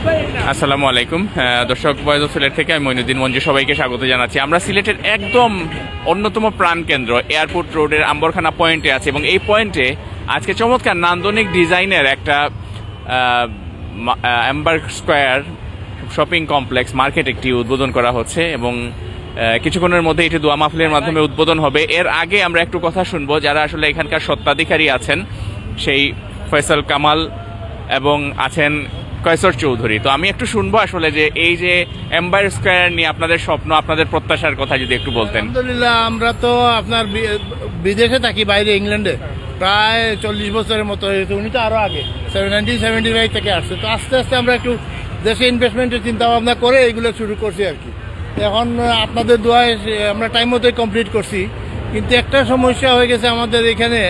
আসসালামু আলাইকুম। দর্শক বয়স সিলেট থেকে আমি মইনুদ্দিন মঞ্জু সবাইকে স্বাগত জানাচ্ছি। আমরা সিলেটের একদম অন্যতম প্রাণকেন্দ্র এয়ারপোর্ট রোডের আম্বরখানা পয়েন্টে আছে এবং এই পয়েন্টে আজকে চমৎকার নান্দনিক ডিজাইনের একটা amber square shopping complex market একটি উদ্বোধন করা হচ্ছে এবং কিছুক্ষণের মধ্যে এটি দোয়া মাহফিলের মাধ্যমে উদ্বোধন হবে। এর আগে আমরা একটু কথা শুনব, যারা আসলে এখানকার সত্ত্বাধিকারী আছেন, সেই ফয়সাল কামাল এবং আছেন কয়সর চৌধুরী। তো আমি একটু শুনব আসলে যে এই যে এম্পায়ার স্কোয়ার নিয়ে আপনাদের স্বপ্ন, আপনাদের প্রত্যাশার কথা যদি একটু বলতেন। আলহামদুলিল্লাহ, আমরা তো আপনার বিদেশে থাকি, বাইরে ইংল্যান্ডে। প্রায় চল্লিশ বছরের মতো হয়েছে, উনি তো আরও আগে নাইনটিন সেভেন্টি ফাইভ থেকে আসছে। তো আস্তে আস্তে আমরা একটু দেশে ইনভেস্টমেন্টের চিন্তাভাবনা করে এগুলো শুরু করছি আর কি। এখন আপনাদের দোয়ায় আমরা টাইম মতোই কমপ্লিট করছি। কিন্তু একটা সমস্যা হয়ে গেছে আমাদের এখানে।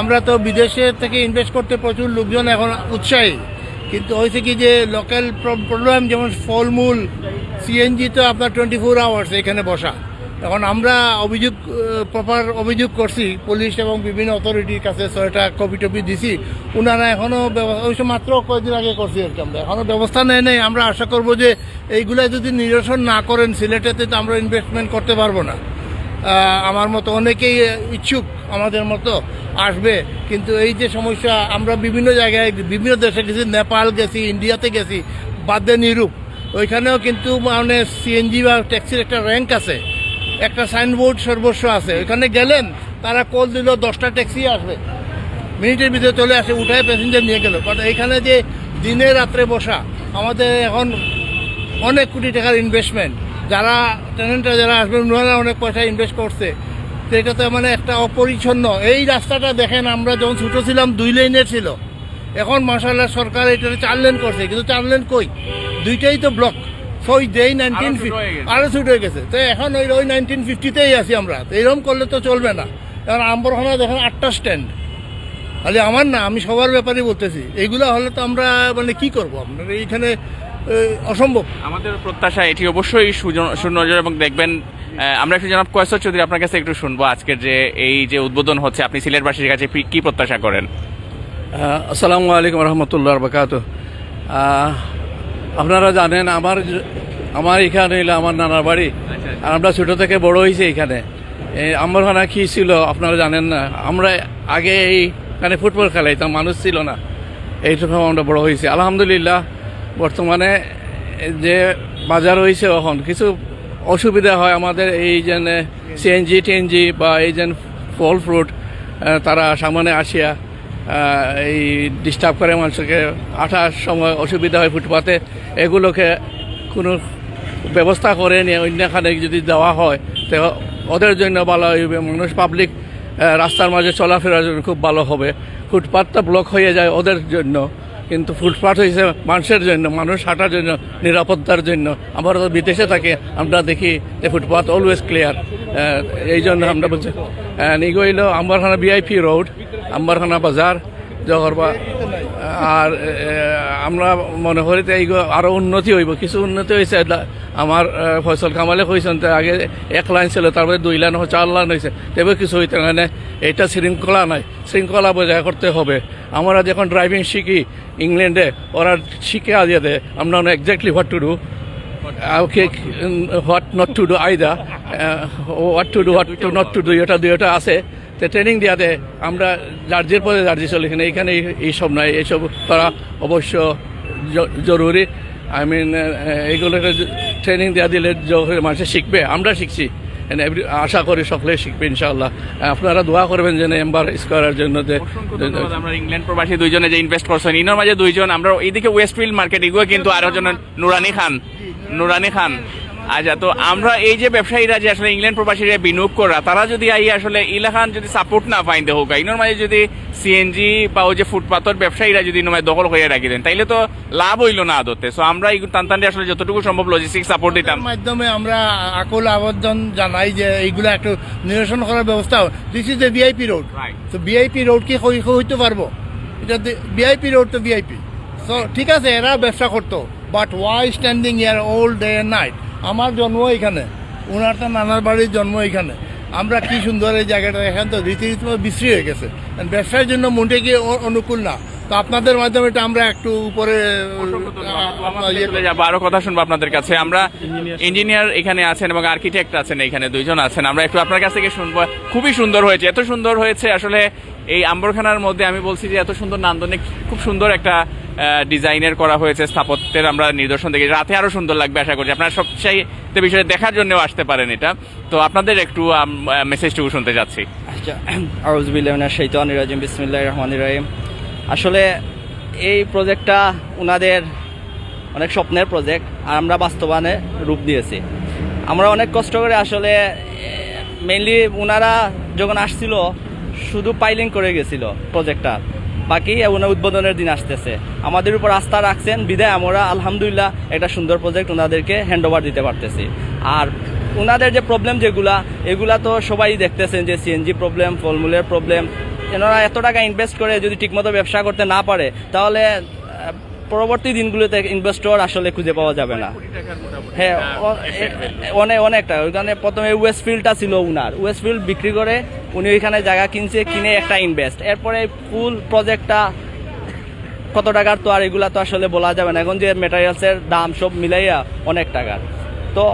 আমরা তো বিদেশে থেকে ইনভেস্ট করতে প্রচুর লোকজন এখন উৎসাহী। কিন্তু হয়েছে কি যে লোকাল প্রবলেম যেমন ফলমূল সিএনজি তো আপনার টোয়েন্টি ফোর আওয়ার্স এখানে বসা। এখন আমরা অভিযোগ প্রপার অভিযোগ করছি পুলিশ এবং বিভিন্ন অথরিটির কাছে ছয়টা কপি টপি দিছি। ওনারা এখনও ওই মাত্র কয়েকদিন আগে করছি আর কি আমরা। এখনও ব্যবস্থা নেয় নেই। আমরা আশা করব যে এইগুলা যদি নিরসন না করেন, সিলেটেতে তো আমরা ইনভেস্টমেন্ট করতে পারব না। আমার মতো অনেকেই ইচ্ছুক আমাদের মতো আসবে। কিন্তু এই যে সমস্যা, আমরা বিভিন্ন জায়গায়, বিভিন্ন দেশে গেছি, নেপাল গেছি, ইন্ডিয়াতে গেছি, বাদে নিরূপ ওইখানেও কিন্তু মানে সিএনজি বা ট্যাক্সির একটা র্যাঙ্ক আছে। একটা সাইনবোর্ড সর্বস্ব আছে। ওইখানে গেলেন, তারা কল দিল, দশটা ট্যাক্সি আসবে। মিনিটের ভিতরে চলে আসে, উঠায় প্যাসেঞ্জার নিয়ে গেল। বাট এইখানে যে দিনে রাত্রে বসা, আমাদের এখন অনেক কোটি টাকার ইনভেস্টমেন্ট যারা টেনেন্টরা যারা আসবে ওনারা অনেক পয়সা ইনভেস্ট করছে তো এটা তো মানে একটা অপরিচ্ছন্ন। এই রাস্তাটা দেখেন আমরা যখন ছোটো ছিলাম দুই লেনের ছিল। এখন মাসাল্লাহ সরকার এটা চার লেন করছে কিন্তু চার লেন কই? দুইটাই তো ব্লক সই দেই নাইনটিন ছোট হয়ে গেছে। হয়ে তো এখন ওই ওই নাইনটিন ফিফটিতেই আছি আমরা। তো এরকম করলে তো চলবে না। এখন আম্বরখানা দেখেন আটটা স্ট্যান্ড খালি আমার না আমি সবার ব্যাপারে বলতেছি। এগুলো হলে তো আমরা মানে কি করব? আমরা এইখানে অসম্ভব। আমাদের প্রত্যাশা এটি অবশ্যই সুনজর এবং দেখবেন আমরা একটু জনাব কয়সর চৌধুরী আপনার কাছে একটু শুনব আজকের যে এই যে উদ্বোধন হচ্ছে আপনি সিলেটবাসীর কাছে কি- প্রত্যাশা করেন? আসসালামু আলাইকুম রহমতুল্লাহ বরকাত আপনারা জানেন আমার আমার এখানে হইল আমার নানার বাড়ি। আর আমরা ছোটো থেকে বড় হয়েছি এখানে। আম্বরখানা কী ছিল আপনারা জানেন না। আমরা আগে এইখানে ফুটবল খেলাইতাম মানুষ ছিল না। এইরকম আমরা বড় হয়েছি। আলহামদুলিল্লাহ বর্তমানে যে বাজার হয়েছে এখন, কিছু অসুবিধা হয় আমাদের এই যে সিএনজি টিএনজি বা এই যে ফল ফ্রুট তারা সামনে আসিয়া এই ডিস্টার্ব করে মানুষকে। আসার সময় অসুবিধা হয় ফুটপাতে, এগুলোকে কোনো ব্যবস্থা করে নিয়ে অন্যখানে যদি দেওয়া হয়, তো ওদের জন্য ভালো হইবে। মানুষ পাবলিক রাস্তার মাঝে চলাফেরার জন্য খুব ভালো হবে। ফুটপাতটা ব্লক হয়ে যায় ওদের জন্য। কিন্তু ফুটপাথ হয়েছে মানুষের জন্য, মানুষ হাঁটার জন্য, নিরাপত্তার জন্য। আমরা তো বিদেশে থাকি, আমরা দেখি যে ফুটপাথ অলওয়েজ ক্লিয়ার এই জন্য আমরা বলছি নিগইল আম্বারখানা বিআইপি রোড আম্বারখানা বাজার, জহরবা আর আমরা মনে করি এইগুলো আরও উন্নতি হইব। কিছু উন্নতি হয়েছে আমার এ, ফয়সল কামালে কইছেন তো আগে এক লাইন ছিল তারপরে দুই লাইন চার লাইন হয়েছে তবে কিছু হইতে মানে এটা শৃঙ্খলা নাই। শৃঙ্খলা বজায় করতে হবে। আমরা যখন ড্রাইভিং শিখি ইংল্যান্ডে ওরা শিখে আদিয়ে দেয় আমরা exactly what to do okay what not to do আইদা what to do what to not to do এটা দুইটা আছে। তো ট্রেনিং দেওয়াতে আমরা জার্জির পরে জার্জি চলে। এখানে এখানে এই- এইসব নয় এইসব করা অবশ্য জরুরি। আই মিন এইগুলোকে ট্রেনিং দেওয়া দিলে মানুষে শিখবে, আমরা শিখছি। আশা করি সকলে শিখবে, ইনশাআল্লাহ। আপনারা দোয়া করবেন যেন এম্বার স্কোয়ারের জন্য যে আমরা ইংল্যান্ড প্রবাসী দুইজনে যে ইনভেস্ট করছেন। ইনোর মাঝে দুইজন, আমরা এইদিকে ওয়েস্টফিল্ড মার্কেট এগুলো কিন্তু আরও জন নুরানি খান। নুরানি খান। আচ্ছা তো আমরা এই যে ব্যবসায়ীরা যে আসলে ইংল্যান্ড প্রবাসীরা বিনিয়োগ করা তারা যদি আই আসলে ইলাখান যদি সাপোর্ট না পাইতে হোক ইনোর মাঝে যদি সিএনজি বা ওই যে ফুটপাথর ব্যবসায়ীরা যদি মাঝে দখল হয়ে রাখি দেন তাইলে তো লাভ হইল না আদতে। সো আমরা এই টানটানটি আসলে যতটুকু সম্ভব লজিস্টিক সাপোর্ট দিতাম। মাধ্যমে আমরা আকুল আবেদন জানাই যে এইগুলো একটু নিরসন করার ব্যবস্থা this is a VIP road. তো ভিআইপি রোড কি হই- হইতে পারব? এটা ভিআইপি রোড তো ভিআইপি সো ঠিক আছে এরা ব্যবসা করতো। বাট ওয়াই স্ট্যান্ডিং ইয়ার ওল ডে নাইট আমার জন্ম এখানে। ওনার তো নানার বাড়ির জন্ম এখানে। আমরা কি সুন্দর এই জায়গাটা এখানে তো রীতি রীতি বিশ্রী হয়ে গেছে। ব্যবসার জন্য মনটা গিয়ে অনুকূল না। তো আপনাদের মাধ্যমে এটা আমরা একটু উপরে আপনার ইয়ে আরও কথা শুনব আপনাদের কাছে। আমরা ইঞ্জিনিয়ার এখানে আছেন এবং আর্কিটেক্ট আছেন এখানে দুইজন আছেন। আমরা একটু আপনার কাছ থেকে শুনব। খুবই সুন্দর হয়েছে এত সুন্দর হয়েছে। আসলে এই আম্বরখানার মধ্যে আমি বলছি যে এত সুন্দর নান্দনিক খুব সুন্দর একটা ডিজাইনের করা হয়েছে, স্থাপত্যের আমরা নিদর্শন দেখি রাতে আরও সুন্দর লাগবে, আশা করি আপনারা সবচাইতে বিষয়ে দেখার জন্যও আসতে পারেন এটা। তো আপনাদের একটু মেসেজটুকু শুনতে যাচ্ছি আচ্ছা আউজবিল্লাহ শৈতানির রাজিম বিসমিল্লাহ রহমান রহিম। আসলে এই প্রজেক্টটা ওনাদের অনেক স্বপ্নের প্রজেক্ট আর আমরা বাস্তবায়নে রূপ দিয়েছি। আমরা অনেক কষ্ট করে আসলে মেনলি ওনারা যখন আসছিল, শুধু পাইলিং করে গেছিল প্রজেক্টটা বাকি ওনার উদ্বোধনের দিন আসতেছে। আমাদের উপর আস্থা রাখছেন বিদায় আমরা, আলহামদুলিল্লাহ, একটা সুন্দর প্রজেক্ট ওনাদেরকে হ্যান্ড ওভার দিতে পারতেছি। আর ওনাদের যে প্রবলেম যেগুলা, এগুলা তো সবাই দেখতেছেন যে সিএনজি প্রবলেম ফলমূলের প্রবলেম এনারা এত টাকা ইনভেস্ট করে যদি ঠিকমতো ব্যবসা করতে না পারে, তাহলে পরবর্তী দিনগুলোতে ইনভেস্টর আসলে খুঁজে পাওয়া যাবে না। হ্যাঁ অনেক অনেকটা। ওইখানে প্রথমে ওয়েস্টফিল্ডটা ছিল উনার। ওয়েস্টফিল্ড বিক্রি করে উনি ওইখানে জায়গা কিনছে কিনে একটা ইনভেস্ট এরপরে ফুল প্রজেক্টটা কত টাকার তো আর এগুলা তো আসলে বলা যাবে না। এখন যে মেটেরিয়ালসের দাম সব মিলাইয়া অনেক টাকার। তো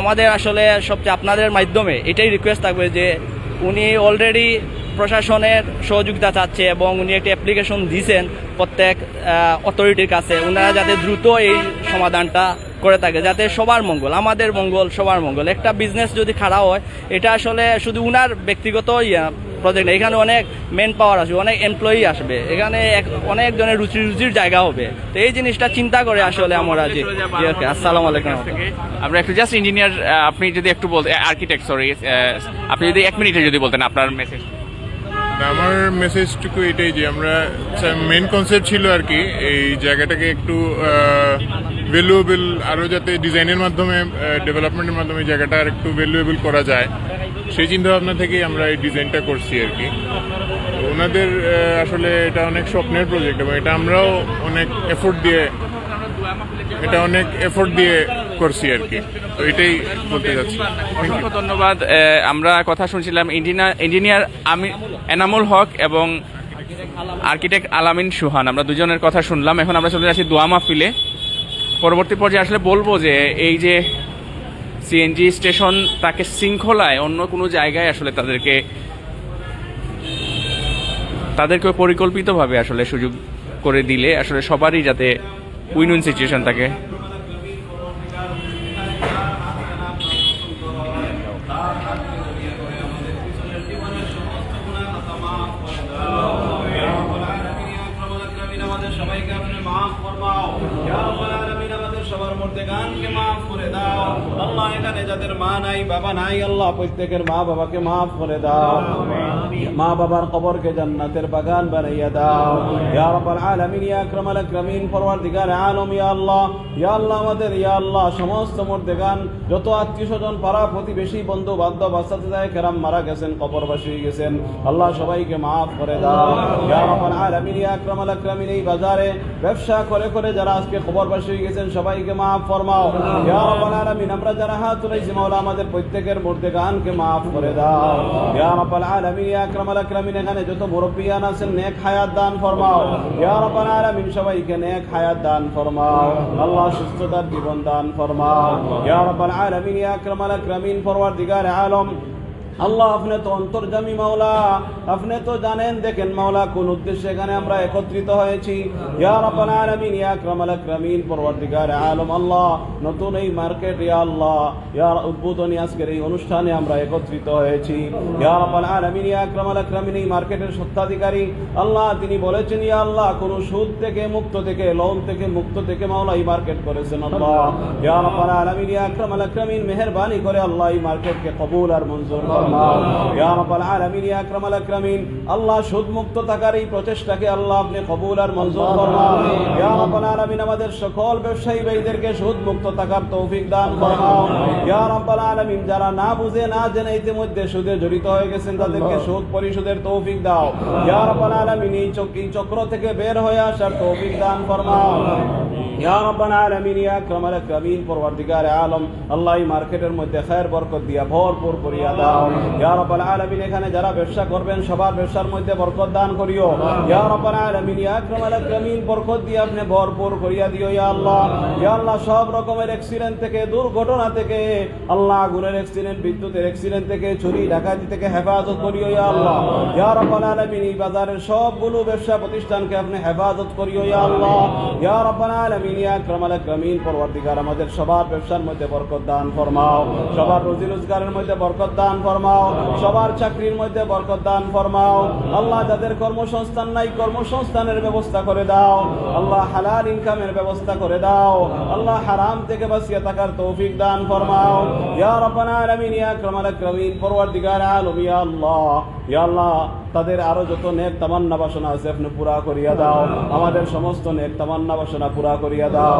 আমাদের আসলে সবচেয়ে আপনাদের মাধ্যমে এটাই রিকোয়েস্ট থাকবে যে উনি অলরেডি প্রশাসনের সহযোগিতা চাচ্ছে এবং উনি একটি অ্যাপ্লিকেশন দিয়েছেন প্রত্যেক অথরিটির কাছে। ওনারা যাতে দ্রুত এই সমাধানটা করে থাকে, যাতে সবার মঙ্গল, আমাদের মঙ্গল, সবার মঙ্গল। একটা বিজনেস যদি খারাপ হয়, এটা আসলে শুধু উনার ব্যক্তিগত প্রজেক্ট এখানে অনেক মেন পাওয়ার আসবে, অনেক এমপ্লয়ি আসবে। এখানে অনেক জনের রুচি রুচির জায়গা হবে। তো এই জিনিসটা চিন্তা করে আসলে আমরা যে আসসালামু আলাইকুম। আমরা একটু জাস্ট ইঞ্জিনিয়ার আপনি যদি একটু বলতে আর্কিটেক্ট সরি আপনি যদি এক মিনিটে যদি বলতেন আপনার মেসেজ আমার মেসেজটুকু এটাই যে আমরা মেন কনসেপ্ট ছিল আর কি, এই জায়গাটাকে একটু ভ্যালুয়েবল আরও যাতে ডিজাইনের মাধ্যমে ডেভেলপমেন্টের মাধ্যমে জায়গাটা আর একটু ভ্যালুয়েবল করা যায়, সেই চিন্তা ভাবনা থেকেই আমরা এই ডিজাইনটা করছি আর কি। ওনাদের আসলে এটা অনেক স্বপ্নের প্রজেক্ট এবং এটা আমরাও অনেক এফোর্ট দিয়ে, এটা অনেক এফোর্ট দিয়ে করছি আর কি। তো এটাই বলতে যাচ্ছি অসংখ্য ধন্যবাদ। আমরা কথা শুনছিলাম ইঞ্জিনিয়ার ইঞ্জিনিয়ার আমি, এনামুল হক এবং আর্কিটেক্ট আলামিন সুহান। আমরা দুজনের কথা শুনলাম। এখন আমরা চলে যাচ্ছি দোয়া মাহফিলে। পরবর্তী পর্যায়ে আসলে বলব যে, এই যে সিএনজি স্টেশন তাকে শৃঙ্খলায় অন্য কোনো জায়গায় আসলে তাদেরকে তাদেরকে পরিকল্পিতভাবে আসলে সুযোগ করে দিলে আসলে সবারই যাতে উইন উইন সিচুয়েশন থাকে বাবা নাই আল্লাহ প্রত্যেকের মা বাবাকে মাফ করে দাও। মা বাবার কবরকে জান্নাতের বাগান বানাইয়া দাও। ইয়া রাব্বাল আলামিন ইয়া আকরামাল আকরামিন পরওয়ারদিগার আলম ইয়া আল্লাহ ইয়া আল্লাহ আমাদের ইয়া আল্লাহ সমস্ত মর্দেগান যত আত্মীয় স্বজন পাড়া প্রতিবেশী বন্ধু বাদ্য বাসাতে যায় কেরাম মারা গেছেন কবরবাসী হয়ে গেছেন। আল্লাহ সবাইকে মাফ করে দাও। ইয়া রাব্বাল আলামিন ইয়া আকরামাল আকরামিন এই বাজারে ব্যবসা করে করে যারা আজকে খবরবাসী হয়ে গেছেন সবাইকে মাফ ফরমাও। ইয়া রাব্বাল আলামিন আমরা যারা হাত তুলেছি মাওলা আমাদের প্রত্যেকের মর্দেগানকে মাফ করে দাও। ইয়া রাব্বাল আলামিন, ইয়া আকরামাল আকরামিন, এখানে যত মুরব্বিয়ান আছেন, নেক হায়াত দান ফরমাও। ইয়া রাব্বাল আলামিন, সবাইকে নেক হায়াত দান ফরমাও। আল্লাহ সুস্থতার জীবন দান ফরমাও। ইয়া রাব্বাল আলামিন, ইয়া আকরামাল আকরামিন, পরওয়ারদিগার আলম আল্লাহ, আপনি তো অন্তর্জামী মাওলা। আপনি তো জানেন, দেখেন মাওলা, কোন উদ্দেশ্যে এখানে আমরা একত্রিত হয়েছি। ইয়া রাব্বাল আলামিন, ইয়া আকরামাল আকরামিন আলম আল্লাহ, নতুন এই মার্কেট, ইয়া আল্লাহ, ইয়া উদ্বোধনী আজকের এই অনুষ্ঠানে আমরা একত্রিত হয়েছি। ইয়া আলামিন, ইয়া আকরামাল আকরামিন, এই মার্কেটের সত্ত্বাধিকারী আল্লাহ, তিনি বলেছেন, ইয়া আল্লাহ, কোন সুদ থেকে মুক্ত থেকে, লোন থেকে মুক্ত থেকে মাওলা এই মার্কেট করেছেন আল্লাহ। ইয়া রাব্বাল আলামিন, ইয়া আকরামাল আকরামিন, মেহেরবানি করে আল্লাহ এই মার্কেটকে কবুল আর মঞ্জুর ফরমাও ইয়া রাব্বাল আলামিন ইয়া আকরামাল আকরামিন। আল্লাহ সুদ মুক্ত থাকার এই প্রচেষ্টাকে আল্লাহ আপনি কবুল আর মঞ্জুর ফরমাও ইয়া রাব্বাল আলামিন আমাদের সকল ব্যবসায়ী ভাইদেরকে সুদ মুক্ত থাকার তৌফিক দান ফরমাও ইয়া রাব্বাল আলামিন যারা না বুঝে না জেনে ইতিমধ্যে সুদে জড়িত হয়ে গেছেন তাদেরকে সুদ পরিশোধের তৌফিক দাও। ইয়া রাব্বাল আলামিন এই চক- চক্র থেকে বের হয়ে আসার তৌফিক দান ফরমাও ইয়া রব্বানা আলামিন ইয়া আকরামাল আকরামিন পরওয়ারদিগার আলম আল্লাহ এই মার্কেটের মধ্যে খায়ের বরকত দিয়া ভরপুর করিয়া দাও। এখানে যারা ব্যবসা করবেন, সবার ব্যবসার মধ্যে বরকত দান করিও। ইয়া ইয়া আকরামাল আকরামিন বরকত দিয়ে আপনি ভরপুর করিয়া দিও, ইয়া আল্লাহ। ইয়া আল্লাহ, সব রকমের অ্যাক্সিডেন্ট থেকে, দুর্ঘটনা থেকে, আল্লাহ আগুনের অ্যাক্সিডেন্ট বিদ্যুতের অ্যাক্সিডেন্ট থেকে, চুরি, ডাকাতি থেকে হেফাজত করিও, ইয়া আল্লাহ। ইয়া এই বাজারের সবগুলো ব্যবসা প্রতিষ্ঠানকে আপনি হেফাজত করিও, ইয়া আল্লাহ। ইয়া ইয়া আকরামাল আকরামিন আমাদের সবার ব্যবসার মধ্যে বরকত দান ফরমাও। সবার রুজি রোজগারের মধ্যে বরকত দান ফরমাও। সবার চাকরির মধ্যে বরকত দান ফরমাও। আল্লাহ যাদের কর্মসংস্থান নাই, কর্মসংস্থানের ব্যবস্থা করে দাও। আল্লাহ হালাল ইনকামের ব্যবস্থা করে দাও। আল্লাহ হারাম থেকে বাঁচিয়ে থাকার তৌফিক দান ফরমাও। ইয়া রব্বানা আলামিন, ইয়া আকরামাল আকরামিন, পরওয়ারদিগার আলম, ইয়া আল্লাহ ইয়া আল্লাহ। তাদের আরও যত নেক তামান্না বাসনা আছে, আপনি পুরা করিয়া দাও। আমাদের সমস্ত নেক তামান্না বাসনা পুরা করিয়া দাও।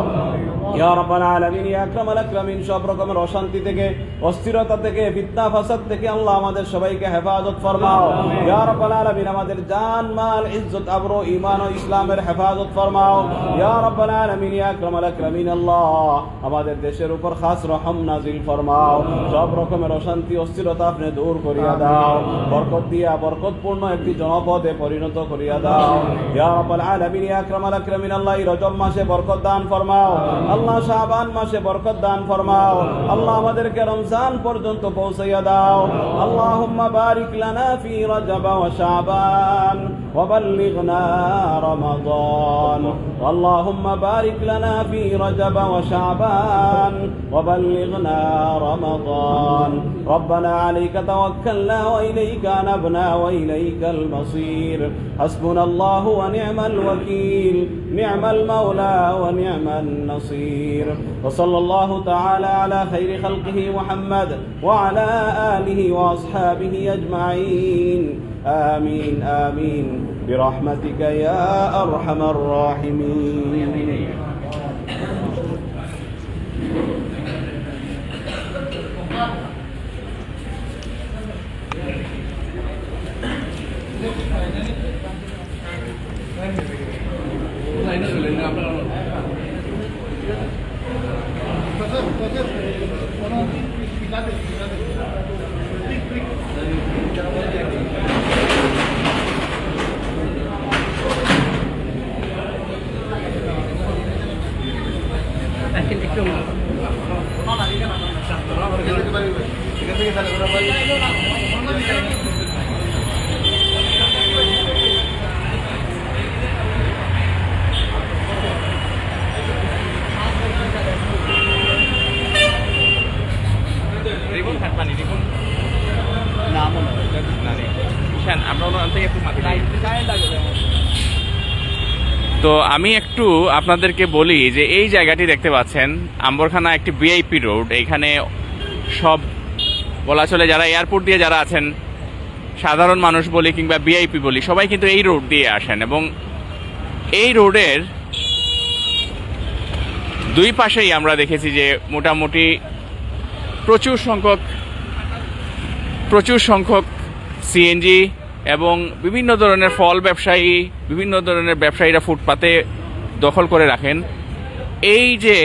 ইয়া আলামিন, ইয়া আকরামাল আকরামিন, সব রকমের অশান্তি থেকে, অস্থিরতা থেকে, ফিতনা, ফাসাদ থেকে আল্লাহ আমাদের সবাইকে হেফাজত ফরমাও। ইয়া আলামিন, আমাদের জান, মাল, ইজ্জত, আবরু, ঈমান ও ইসলামের হেফাজত ফরমাও। ইয়া রাব্বাল আলামিন, ইয়া আকরামাল আকরামিন, আল্লাহ আমাদের দেশের উপর খাস রহম নাজিল ফরমাও। সব রকমের অশান্তি, অস্থিরতা আপনি দূর করিয়া দাও। বরকত দিয়া, বরকতপূর্ণ একটি জনপদে পরিণত করিয়া দাও ইয়া রাব্বাল আলামিন ইয়া আকরামাল আকরামিন আল্লাহ এই রজব মাসে বরকত দান ফরমাও আল্লাহ শাবান মাসে বরকত দান ফরমাও আল্লাহ আমাদেরকে রমজান পর্যন্ত পৌঁছাইয়া দাও আল্লাহুম্মা বারিক লানা ফি রজব ওয়া শাবান وبلغنا رمضان اللهم بارك لنا في رجب وشعبان وبلغنا رمضان ربنا عليك توكلنا وإليك نبنا وإليك المصير. حسبنا الله ونعم الوكيل. نعم المولى ونعم النصير. وصلى الله تعالى على خير خلقه محمد وعلى آله وأصحابه أجمعين. آمين آمين. برحمتك يا أرحم الراحمين. Entah ini. তো আমি একটু আপনাদেরকে বলি যে এই জায়গাটি দেখতে পাচ্ছেন, আম্বরখানা একটি ভিআইপি রোড। এখানে সব বলা চলে যারা এয়ারপোর্ট দিয়ে যারা আছেন, সাধারণ মানুষ বলি কিংবা ভিআইপি বলি, সবাই কিন্তু এই রোড দিয়ে আসেন এবং এই রোডের দুই পাশেই আমরা দেখেছি যে মোটামুটি প্রচুর সংখ্যক প্রচুর সংখ্যক সিএনজি এবং বিভিন্ন ধরনের ফল ব্যবসায়ী, বিভিন্ন ধরনের ব্যবসায়ীরা ফুটপাতে দখল করে রাখেন। এই যে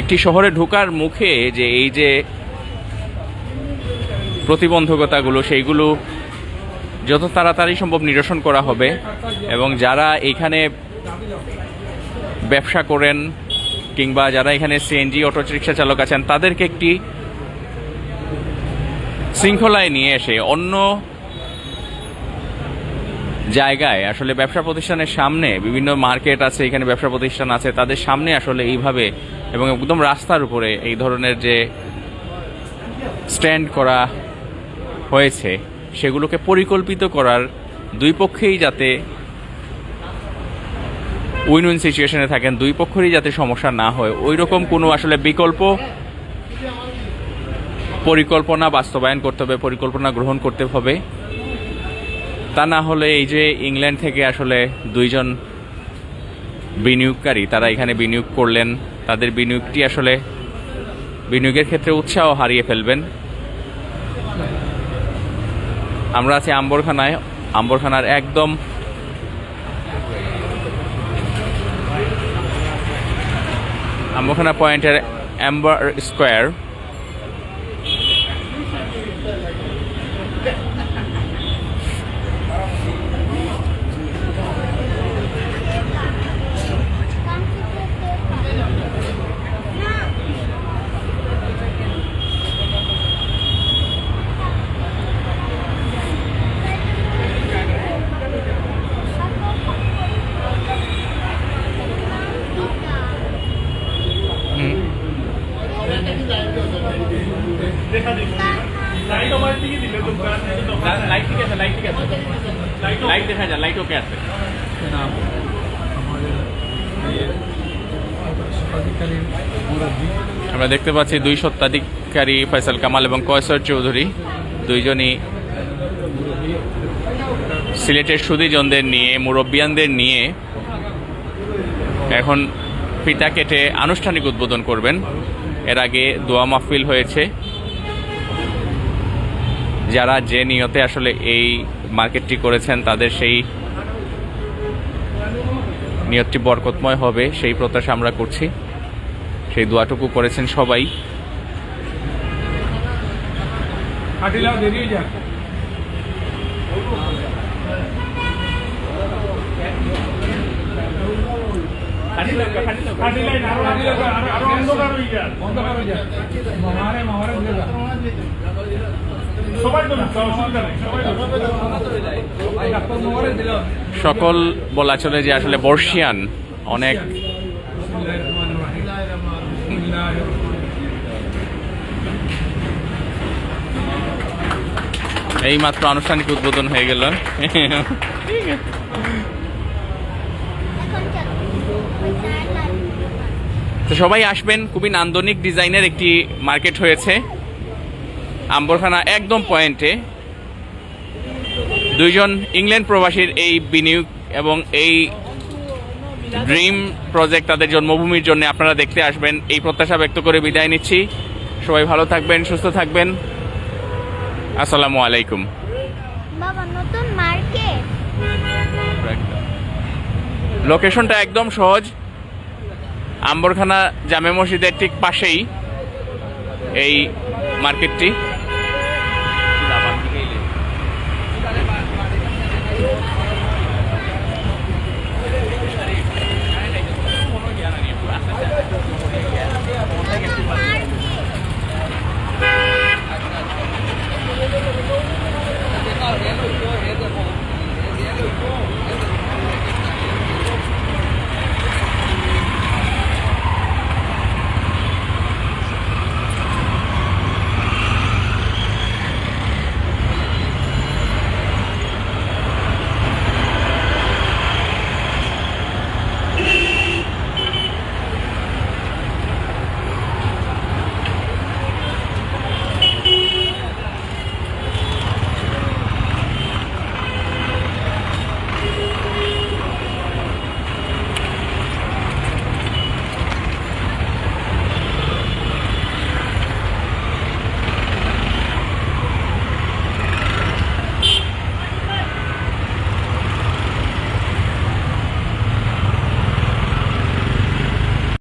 একটি শহরে ঢোকার মুখে যে এই যে প্রতিবন্ধকতাগুলো, সেইগুলো যত তাড়াতাড়ি সম্ভব নিরসন করা হবে এবং যারা এখানে ব্যবসা করেন কিংবা যারা এখানে সিএনজি অটো রিক্সা চালক আছেন, তাদেরকে একটি শৃঙ্খলায় নিয়ে এসে অন্য জায়গায় আসলে ব্যবসা প্রতিষ্ঠানের সামনে বিভিন্ন মার্কেট আছে, এখানে ব্যবসা প্রতিষ্ঠান আছে, তাদের সামনে আসলে এইভাবে এবং একদম রাস্তার উপরে এই ধরনের যে স্ট্যান্ড করা হয়েছে, সেগুলোকে পরিকল্পিত করার দুই পক্ষেই যাতে উইন উইন সিচুয়েশনে থাকেন, দুই পক্ষেরই যাতে সমস্যা না হয় ওই রকম কোনো আসলে বিকল্প পরিকল্পনা বাস্তবায়ন করতে হবে, পরিকল্পনা গ্রহণ করতে হবে। তা না হলে এই যে ইংল্যান্ড থেকে আসলে দুইজন বিনিয়োগকারী, তারা এখানে বিনিয়োগ করলেন, তাদের বিনিয়োগটি আসলে বিনিয়োগের ক্ষেত্রে উৎসাহ হারিয়ে ফেলবেন। আমরা আছি আম্বরখানায়, আম্বরখানার একদম আম্বরখানা পয়েন্টের অ্যাম্বার স্কোয়ার। দেখতে পাচ্ছি দুই সত্ত্বাধিকারী ফয়সাল কামাল এবং কয়সর চৌধুরী। দুইজনই সিলেটের সুদীজনদের নিয়ে, মুরব্বিয়ানদের নিয়ে এখন ফিতা কেটে আনুষ্ঠানিক উদ্বোধন করবেন। এর আগে দোয়া মাহফিল হয়েছে। যারা যে নিয়তে আসলে এই মার্কেটটি করেছেন, তাদের সেই নিয়তটি বরকতময় হবে, সেই প্রত্যাশা আমরা করছি। সেই দোয়াটুকু করেছেন সবাই। সকল বলা চলে যে আসলে বর্ষিয়ান অনেক এই মাত্র আনুষ্ঠানিক উদ্বোধন হয়ে গেল। তো সবাই আসবেন, খুবই নান্দনিক ডিজাইনের একটি মার্কেট হয়েছে। আম্বরখানা একদম পয়েন্টে। দুইজন ইংল্যান্ড প্রবাসীর এই বিনিয়োগ এবং এই ড্রিম প্রজেক্ট তাদের জন্মভূমির জন্য আপনারা দেখতে আসবেন। এই প্রত্যাশা ব্যক্ত করে বিদায় নিচ্ছি। সবাই ভালো থাকবেন, সুস্থ থাকবেন। আসসালামু আলাইকুম। বাবা নতুন মার্কেট? লোকেশনটা একদম সহজ। আম্বরখানা জামে মসজিদের ঠিক পাশেই এই মার্কেটটি।